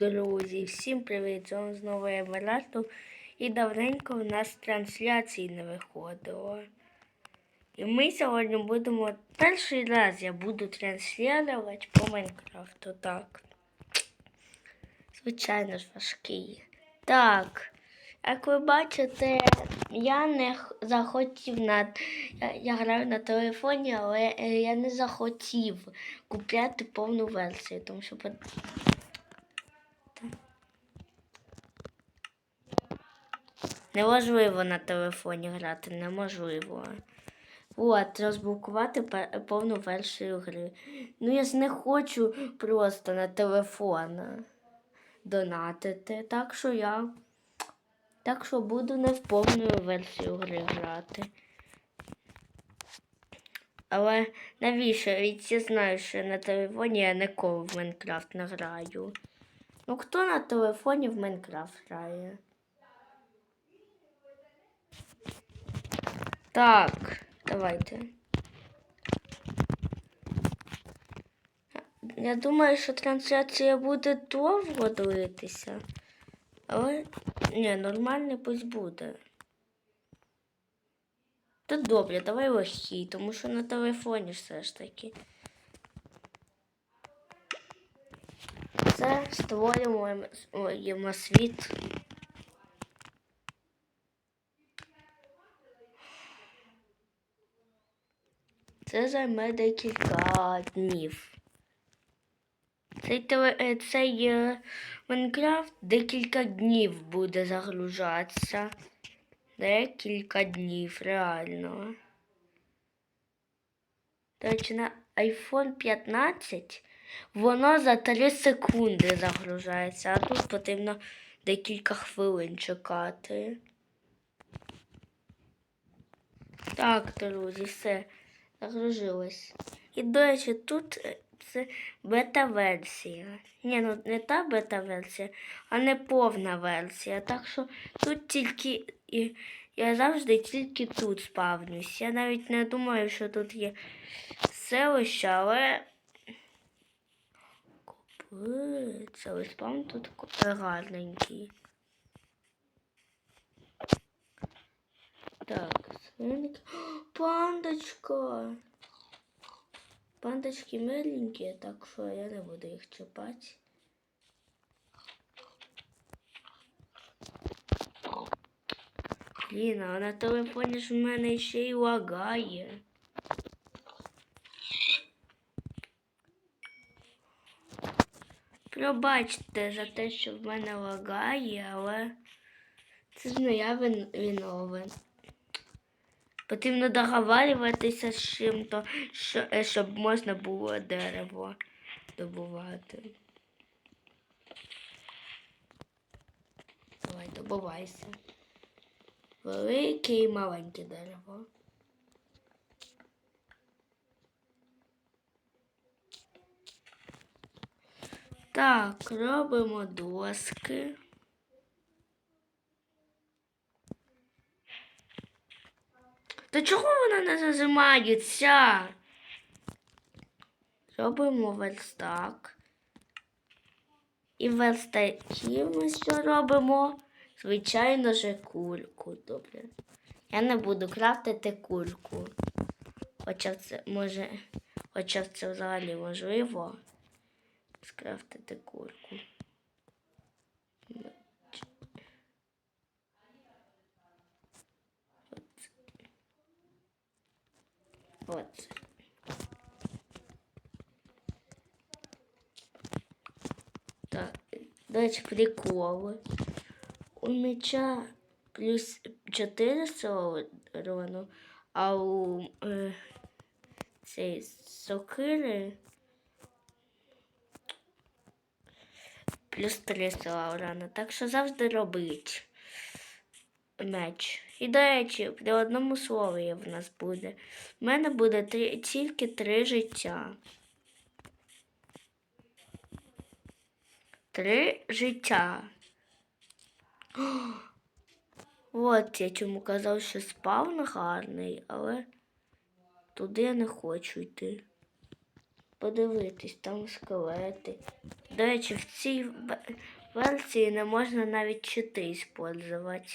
Друзі, всім привіт! З вами знову я Валяту. І давненько в нас трансляції не виходило. І ми сьогодні будемо. Перший раз я буду транслювати по Майнкрафту. Так. Звичайно ж важкий. Так. Як ви бачите, я не захотів на. Я, я граю на телефоні, але е, я не захотів купляти повну версію, тому що Неможливо на телефоні грати, неможливо. От, розблокувати повну версію гри. Ну я ж не хочу просто на телефон донатити. Так що я. Так що буду не в повну версію гри грати. Але навіщо? Ведь я знаю, що на телефоні я ніколи в Майнкрафт не граю. Ну хто на телефоні в Майнкрафт грає? Так, давайте. Я думаю, що трансляція буде довго дивитися. Але ні, нормально пусть буде. Та добре, давай легкий, тому що на телефоні все ж таки. Це створюємо світ. Це займе декілька днів. Цей, е, цей е, Майнкрафт декілька днів буде загружатися. Декілька днів, реально. До на iPhone 15 воно за 3 секунди загружається, а тут потрібно декілька хвилин чекати. Так, друзі, все загружилось. І, до речі, тут е, це бета-версія. Ні, ну не та бета-версія, а не повна версія. Так що тут тільки. І, я завжди тільки тут спавнюсь. Я навіть не думаю, що тут є селище, але. Але спавн тут гарненький. Так, свинки. Пандочка. Пандочки миленькі, так що я не буду їх чіпати. Блін, а на телефоні ж в мене ще й лагає. Пробачте за те, що в мене лагає, але це ж не я вин- виновен. Потрібно договарюватися з чим-то, що, е, щоб можна було дерево добувати. Давай, добувайся. Велике і маленьке дерево. Так, робимо доски. Та чого вона не зажимається? Робимо верстак. І в верстакі ми що робимо? Звичайно же кульку. Добре. Я не буду крафтити кульку. Хоча це може. Хоча це взагалі можливо. Скрафтити кульку. От. Так, до речі. У меча плюс 4 урону, а у е, цей сокири плюс 3 урону. Так що завжди робить меч. І, до речі, при одному слові в нас буде. У мене буде три, тільки три життя. Три життя. От я чому казав, що спавн гарний, але туди я не хочу йти. подивитись, там скелети. До речі, в цій версії не можна навіть чити использувати.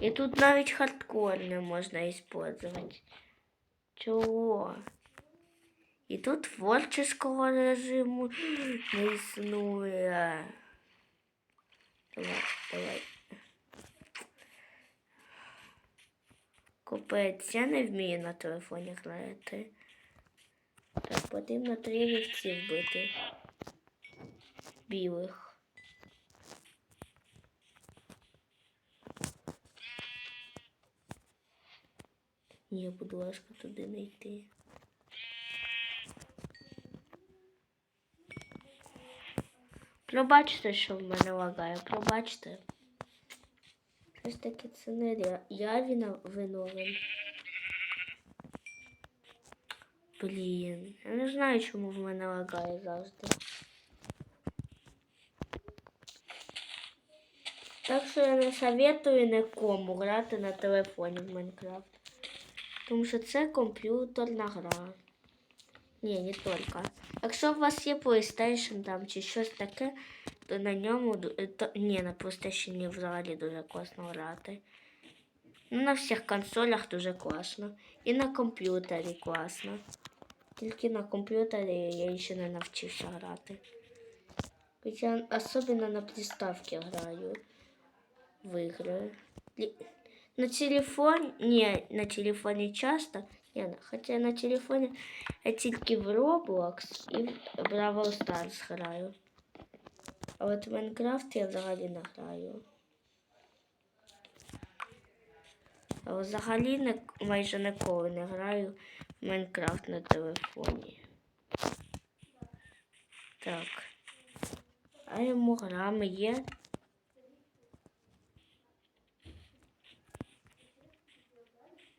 І тут навіть хардкор не можна использувати. Чого? І тут творческого режиму не існує. Давай, давай. Купець, я не вмію на телефоні грати. Так, потрібно три вівці вбити. Білих. Ні, будь ласка, туди не йти. Пробачте, що в мене лагає, пробачте. Щось таке це не я. Віна виновен. Блін, я не знаю, чому в мене лагає завжди. Так що я не советую нікому грати на телефоні в Майнкрафт. Тому що це комп'ютерна гра. Ні, не тільки. Якщо у вас є PlayStation там чи щось таке, то на ньому е, то, ні, на PlayStation взагалі дуже класно грати. Ну, на всіх консолях дуже класно. І на комп'ютері класно. Тільки на комп'ютері я ще не навчився грати. Хоча особливо на приставці граю в ігри. На телефон, ні, на телефоні часто. Ні, хоча на телефоні я тільки в Roblox і в Brawl Stars граю. А от в Майнкрафт я взагалі не граю. А взагалі не, майже ніколи не граю в Майнкрафт на телефоні. Так. А йому грами є.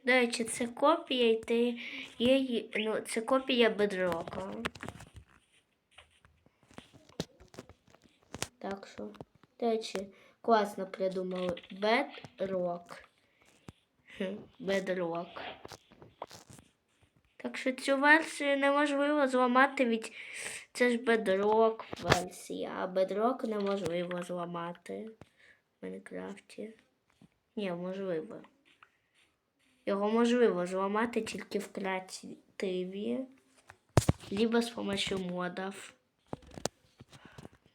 До речі, це копія, і ти є, ну, це копія бедрока. Так що, до речі, класно придумали. Bedrock. Bedrock. Так що цю версію неможливо зламати, від це ж Bedrock версія, а Bedrock неможливо зламати в Майнкрафті. Ні, можливо. Його можливо зламати тільки в креативі, либо з допомогою модів.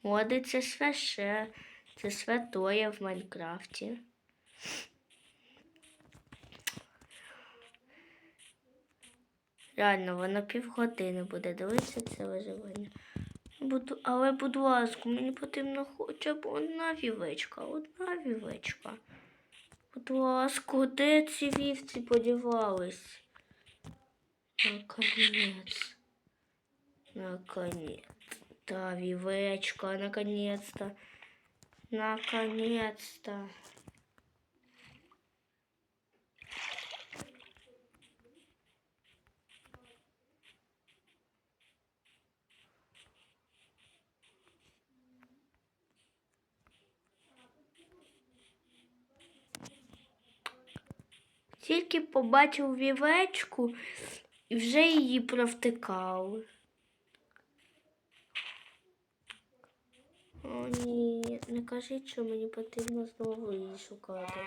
Моди це свяще, це святоє в Майнкрафті. Реально, воно півгодини буде дивитися це виживання. Буду, але, будь ласка, мені потрібно хоча б одна вівечка, одна вівечка. Будь ласка, де ці вівці подівались? Наконец. Наконец. Да, вивечка, наконец-то. Наконец-то. Тільки побачив вівечку і вже її провтикав. О, ні, не кажіть, що мені потрібно знову її шукати.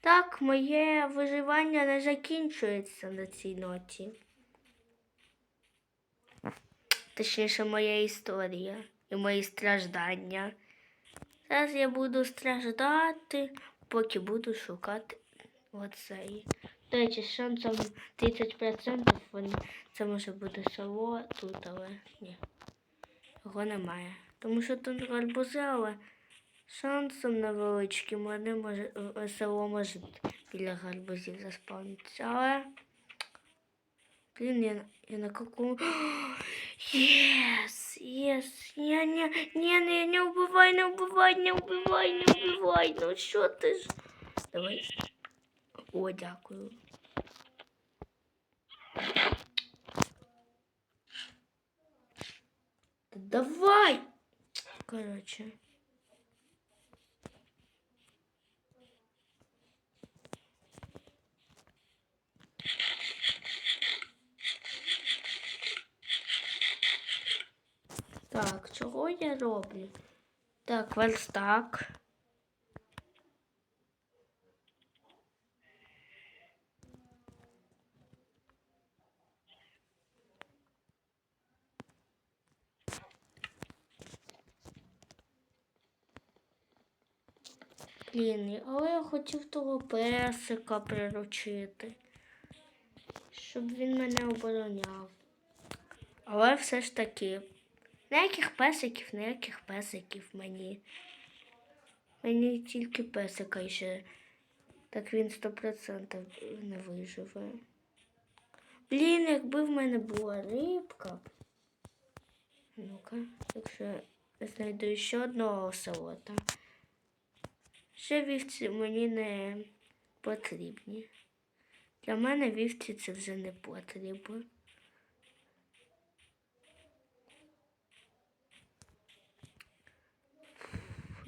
Так, моє виживання не закінчується на цій ноті. Точніше, моя історія і мої страждання. Зараз я буду страждати, поки буду шукати оцей. До речі, з шансом 30% вони- це може бути село тут, але ні. Його немає. Тому що тут гарбузи, але шансом невеличким вони може, е, село може біля гарбузів заспавнитися. Але. Блін, я, я на какому. Єс, єс. Я не, не, не, не убивай, не убивай, не убивай, не убивай. Ну що ти ж? Давай. О, дякую. Давай! Короче. Так, чого я роблю? Так, верстак. Блін, але я хотів того песика приручити, щоб він мене обороняв. Але все ж таки, ніяких песиків, ніяких песиків мені. Мені тільки песика ще. Так він 100% не виживе. Блін, якби в мене була рибка. Ну-ка, якщо я знайду ще одного оселота. Ще вівці мені не потрібні. Для мене вівці це вже не потрібно.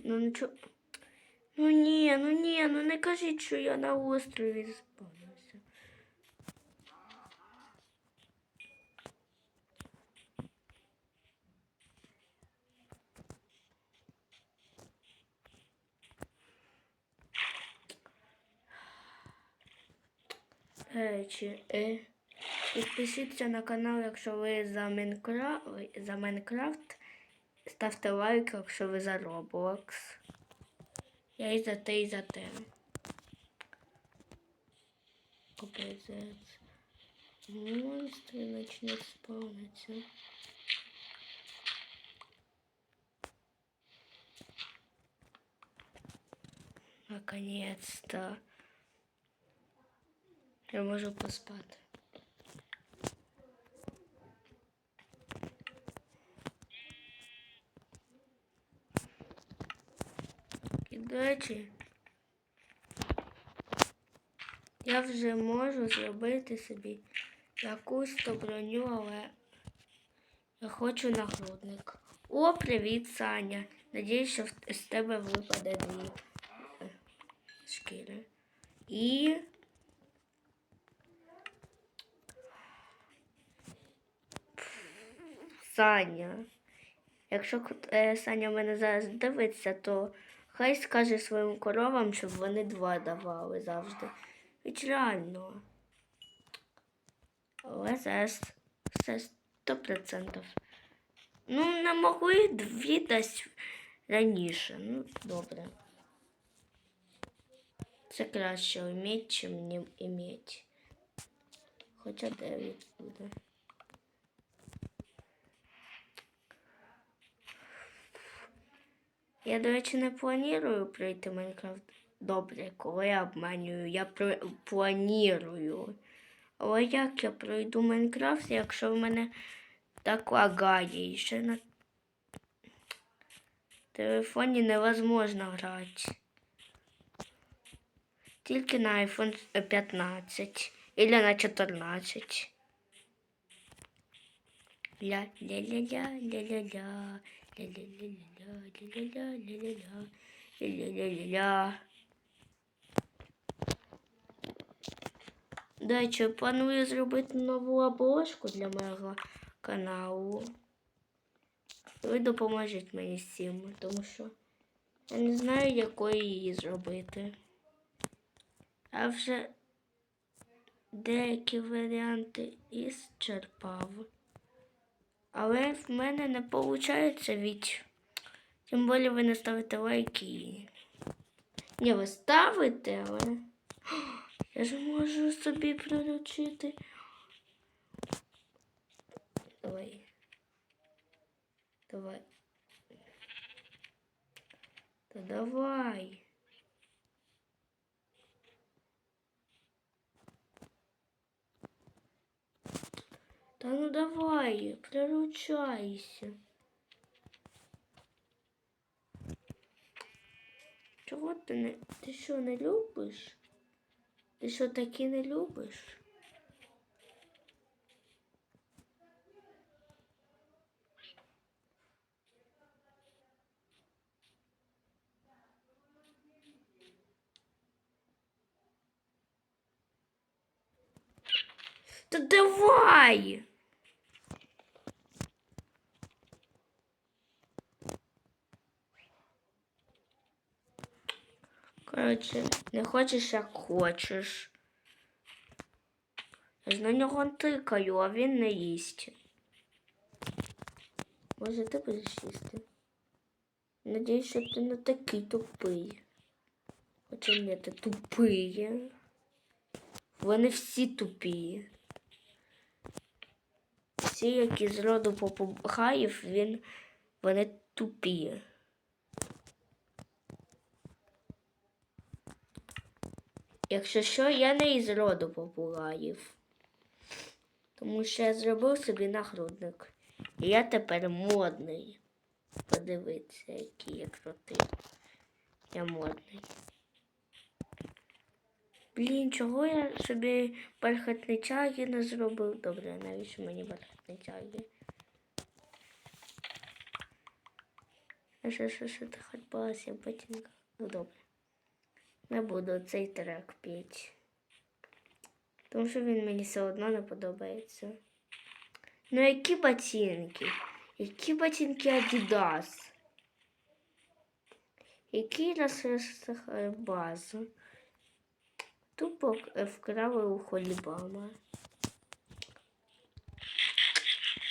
Ну нічого. Ну ні, ну ні, ну не кажіть, що я на острові спавнився. Речі, е, підпишіться на канал, якщо ви за Майнкрафт, за Майнкрафт. Ставте лайк, якщо ви за Roblox. Я і за те, і за те. Капець. Монстри начнуть спавниться. Наконец-то. Я можу поспати. І, до речі, я вже можу зробити собі якусь то броню, але я хочу нагрудник. О, привіт, Саня. Надіюсь, що з тебе випаде дві е, шкіри. І. Саня. Якщо е, Саня мене зараз дивиться, то хай скаже своїм коровам, щоб вони два давали завжди. Ведь реально. Але зараз все сто процентів. Ну, не могли дві десь раніше. Ну, добре. Це краще вміти, чим не іметь. Хоча дев'ять буде. Я, до речі, не планую пройти Майнкрафт добре, коли я обманюю. Я про- планую. Але як я пройду Майнкрафт, якщо в мене так лагає і ще на телефоні невозможно грати. Тільки на iPhone 15 або на 14. Ля-ля-ля-ля, ля-ля-ля, ля-ля-ля-ля, ля-ля-ля, ля-ля-ля, ля-ля-ля-ля-ля. Планую зробити нову обложку для мого каналу. Ви допоможіть мені з цим, тому що я не знаю, якої її зробити. Я вже деякі варіанти ісчерпав. Але в мене не виходить від. Тим більше ви не ставите лайки. Ні, ви ставите, але. Я ж можу собі приручити. Давай. Давай. Та давай. Та ну давай, приручайся. Чого ти не... Ти що, не любиш? Ти що такі не любиш? Та давай! Коротше, не хочеш, як хочеш. Я ж на нього тикаю, а він не їсть. Може, ти будеш їсти? Надіюсь, що ти не такий тупий. Хоча ні, ти тупий. Вони всі тупі. Всі, які з роду попугаїв, він, вони тупі. Якщо що, я не із роду попугаїв. Тому що я зробив собі нагрудник. І я тепер модний. Подивіться, який я крутий. Я модний. Блін, чого я собі бархатні тяги не зробив? Добре, навіщо мені бархатні? А що, що, що ти хоч балася, ботинка? Ну добре. Не буду цей трек піти. Тому що він мені все одно не подобається. Ну які ботинки? Які ботинки Adidas? Який раз базу? Тупо е, вкрали у Холібама.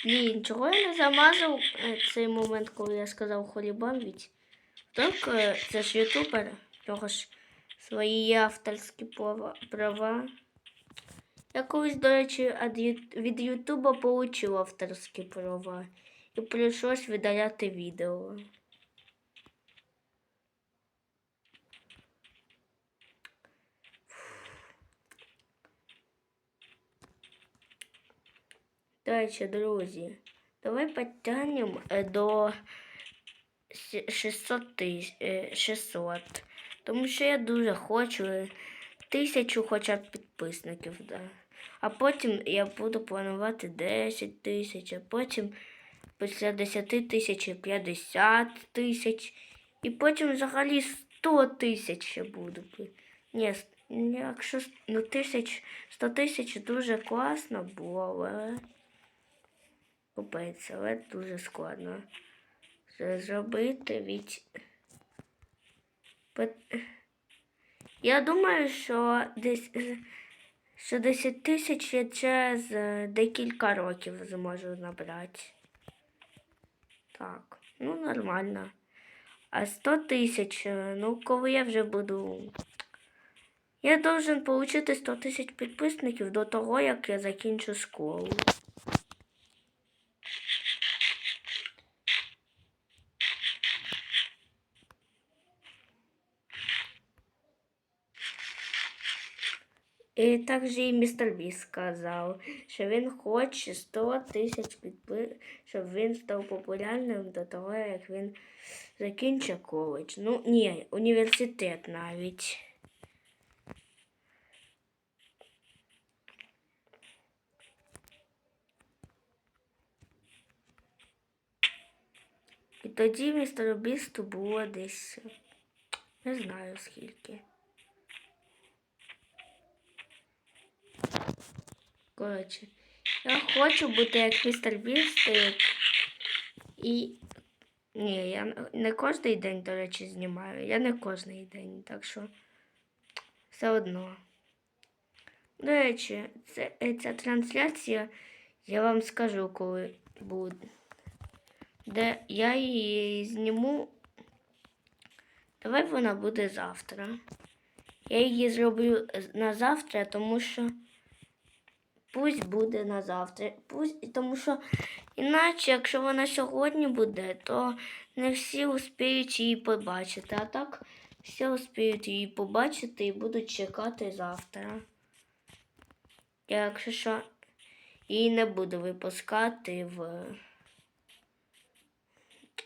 Блін, чого я не замазав е, цей момент, коли я сказав Холібам, ведь так е, це ж ютубер, в нього ж свої авторські права-. Я колись, до речі, від Ютуба отримав авторські права і прийшлось видаляти відео. Речі, друзі, давай підтягнемо е, до сі- 600 тисяч, 600. Тому що я дуже хочу тисячу хоча б підписників. Да. А потім я буду планувати 10 тисяч, а потім після 10 тисяч 50 тисяч. І потім взагалі 100 тисяч ще буду. Ні, якщо ну, тисяч, 100 тисяч дуже класно було, але купиться, але дуже складно зробити від. Я думаю, що десь що 10 тисяч я через е, декілька років зможу набрати. Так, ну нормально. А 100 тисяч, е, ну коли я вже буду. Я должен отримати 100 тисяч підписників до того, як я закінчу школу. І також і містер Біс сказав, що він хоче 100 тисяч підписів, щоб він став популярним до того, як він закінчить коледж. Ну, ні, університет навіть. І тоді містеру Бісту було десь не знаю скільки. Коротше, я хочу бути як містер Біст. І. Ні, я не кожен день, до речі, знімаю. Я не кожен день, так що все одно. До речі, це, е, ця трансляція, я вам скажу, коли буде. Де я її зніму. Давай вона буде завтра. Я її зроблю на завтра, тому що пусть буде на завтра. Пусть, тому що іначе, якщо вона сьогодні буде, то не всі успіють її побачити. А так всі успіють її побачити і будуть чекати завтра. Я, якщо що, її не буду випускати в.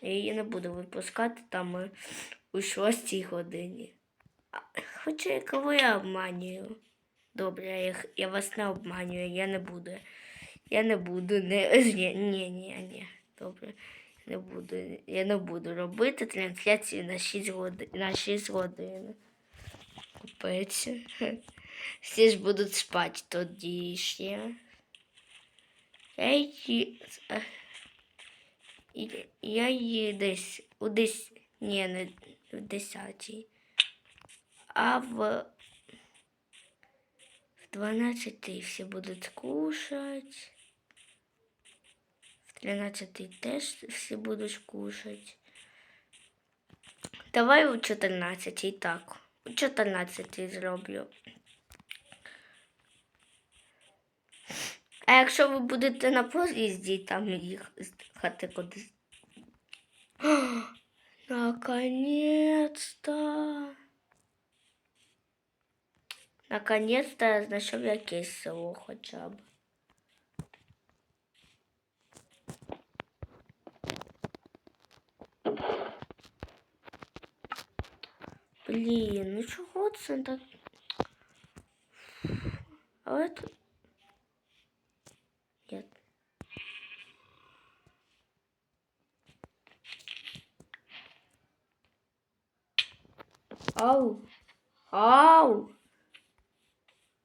Я її не буду випускати там е, у 6 годині. Хоча кого я обманюю. Добре, я, я вас не обманюю, я не буду. Я не буду, не. Ні, ні, ні, ні. Добре. Не буду. Я не буду робити трансляцію на 6 годин. На 6 годин. Купець. Всі ж будуть спати тоді ще. Я її. десь у десь. Ні, не в 10. а в, в 12 всі будуть кушать. В 13 теж всі будуть кушать. Давай у 14 і так. У 14 зроблю. А якщо ви будете на поїзді, там їхати кудись. Наконец-то. Наконец-то я знайшов якесь село хоча б. Блін, ну чого це так? Але тут... Нет. Ау!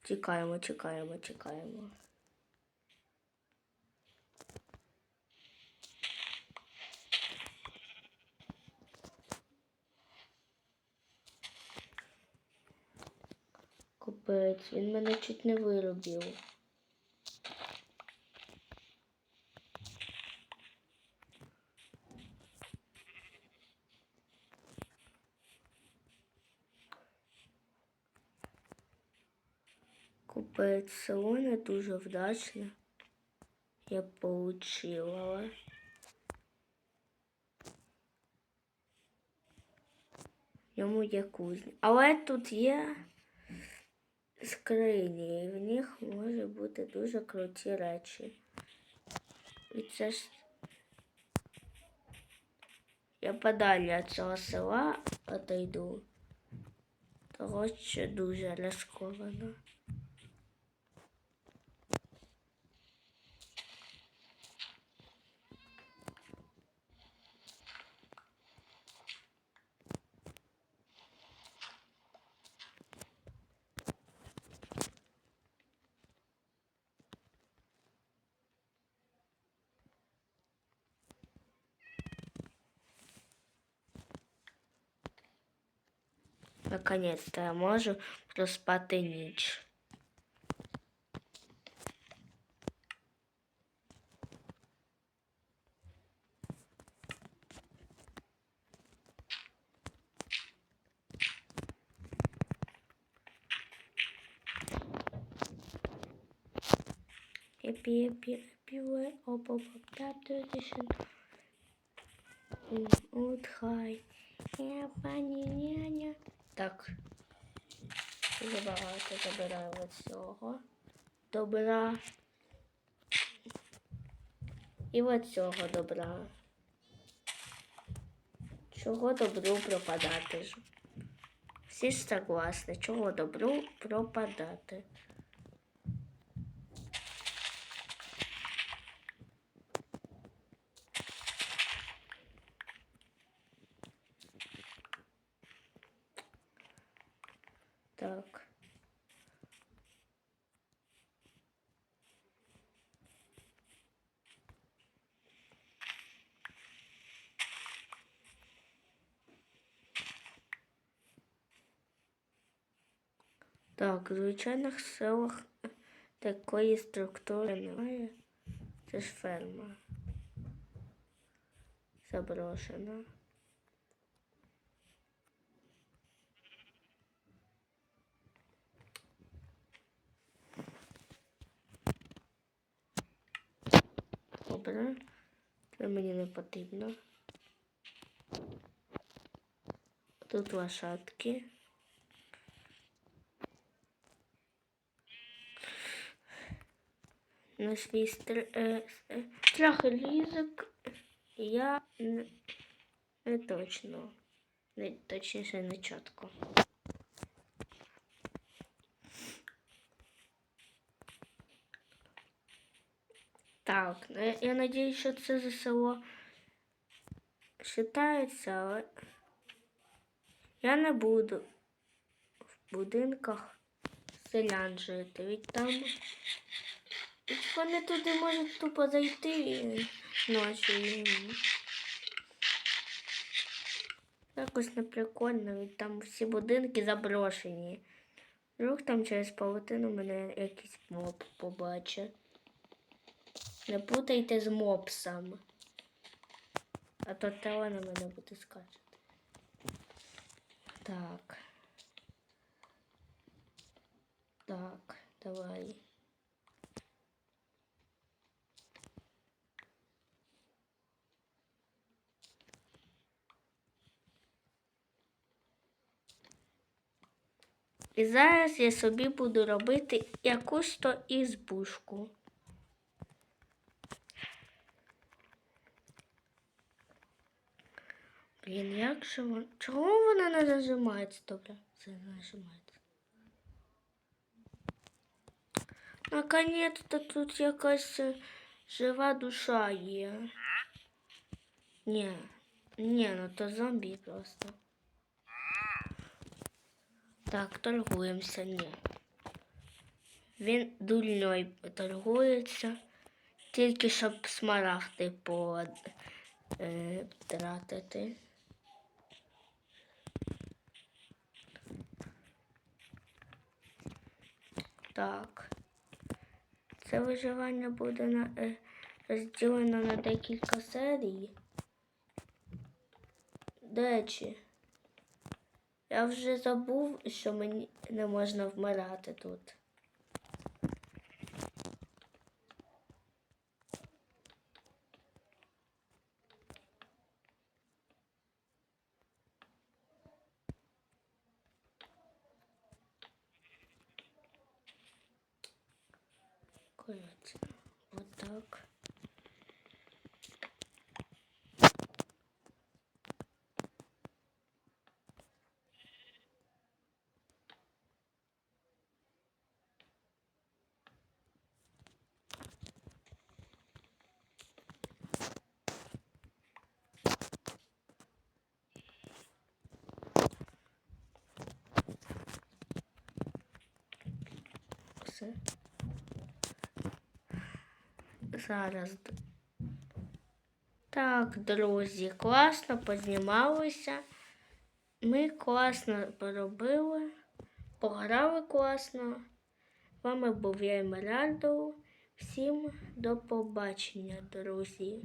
Чекаємо, чекаємо, чекаємо. Капець, він мене чуть не виробив. Не дуже вдачне. Я получила. Йому є кузня. Але тут є скрині, і в них може бути дуже круті речі. І це ж я подалі від цього села отойду. Того що дуже рисковано. Наконец-то я можу проспати ніч. Happy, happy, happy, оп, оп, оп, tap the edition. От хай. Я пані няня. Так. Дуже багато забираю цього. Добра. І от цього добра. Чого добру пропадати ж? Всі согласні, чого добру пропадати. Так. Так, в звичайних селах такої структури немає. Це ж ферма. Заброшена. Добре. Це мені не потрібно. Тут лошадки. На свій стр... е, е, страх і я не точно. Не, точніше не чітко. Так, ну, я, я надіюсь, що це за село вважається, але я не буду в будинках селян жити. Ведь там ведь вони туди можуть тупо зайти ночі. Якось неприкольно, ведь там всі будинки заброшені. Вдруг там через павутину мене якийсь моб побачить. Не путайте з мопсом. А то тело на мене буде скачати. Так. Так, давай. І зараз я собі буду робити якусь то ізбушку. Блін, як же вона. Чого вона не нажимається? Добре, це не нажимається. Наконець-то тут якась е, жива душа є. Ні, ні, ну то зомбі просто. Так, торгуємося, ні. Він дульною торгується, тільки щоб смарагди по, е. Так. Це виживання буде на, е, розділено на декілька серій. До речі, я вже забув, що мені не можна вмирати тут. Коротше, вот так. Все. Зараз. Так, друзі, класно познімалися. Ми класно поробили, пограли класно. З вами був я Емеральдо. Всім до побачення, друзі.